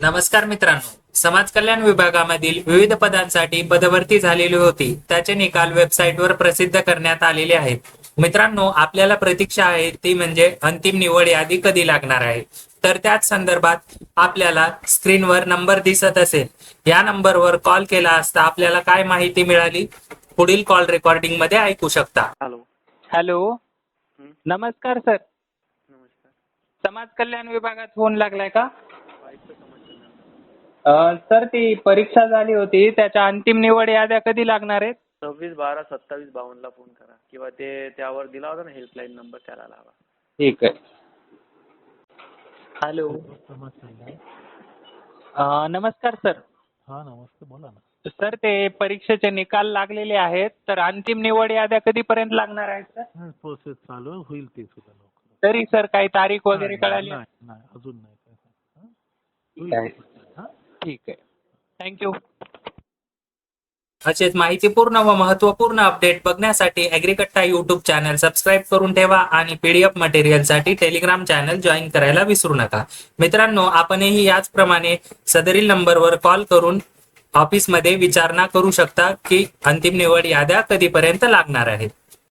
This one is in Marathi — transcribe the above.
नमस्कार मित्रांनो समाज कल्याण विभागामधील विविध पदांसाठी पदभरती झालेली होती. त्याचे निकाल वेबसाईटवर प्रसिद्ध करण्यात आलेले आहेत मित्रांनो आपल्याला प्रतीक्षा आहे ती म्हणजे अंतिम निवड यादी कधी लागणार आहे? तर त्याच संदर्भात आपल्याला स्क्रीनवर नंबर दिसत असेल. या नंबरवर कॉल केला असता आपल्याला काय माहिती मिळाली? पुढील कॉल रेकॉर्डिंगमध्ये ऐकू शकता. हॅलो हॅलो नमस्कार सर नमस्कार. समाज कल्याण विभागात फोन लागलाय का? सर ती परीक्षा झाली होती. त्याच्या अंतिम निवड याद्या कधी लागणार आहेत? सव्वीस बारा सत्तावीस बावन्नला फोन करा. किंवा ते त्यावर दिला होता ना हेल्पलाईन नंबर त्याला लावा. ठीक आहे. हॅलो. अ, नमस्कार सर. हा नमस्ते बोला ना. सर ते परीक्षेचे निकाल लागलेले आहेत. तर अंतिम निवड याद्या कधीपर्यंत लागणार आहेत सर? प्रोसेस चालू आहे, होईल ते सुद्धा लवकर. तरी सर काही तारीख वगैरे नाही, कळाली? नाही नाही, अजून नाही. काय सांगता. होईल काय? ते. ठीक आहे. थँक्यू असेच माहितीपूर्ण व महत्त्वपूर्ण अपडेट बघण्यासाठी अॅग्रिकट्टा युट्यूब चॅनल सबस्क्राईब करून ठेवा आणि पीडीएफ मटेरियलसाठी टेलिग्राम चॅनल जॉईन करायला विसरू नका. मित्रांनो आपणही याचप्रमाणे सदरील नंबरवर कॉल करून ऑफिसमध्ये विचारणा करू शकता की अंतिम निवड याद्या कधीपर्यंत लागणार आहेत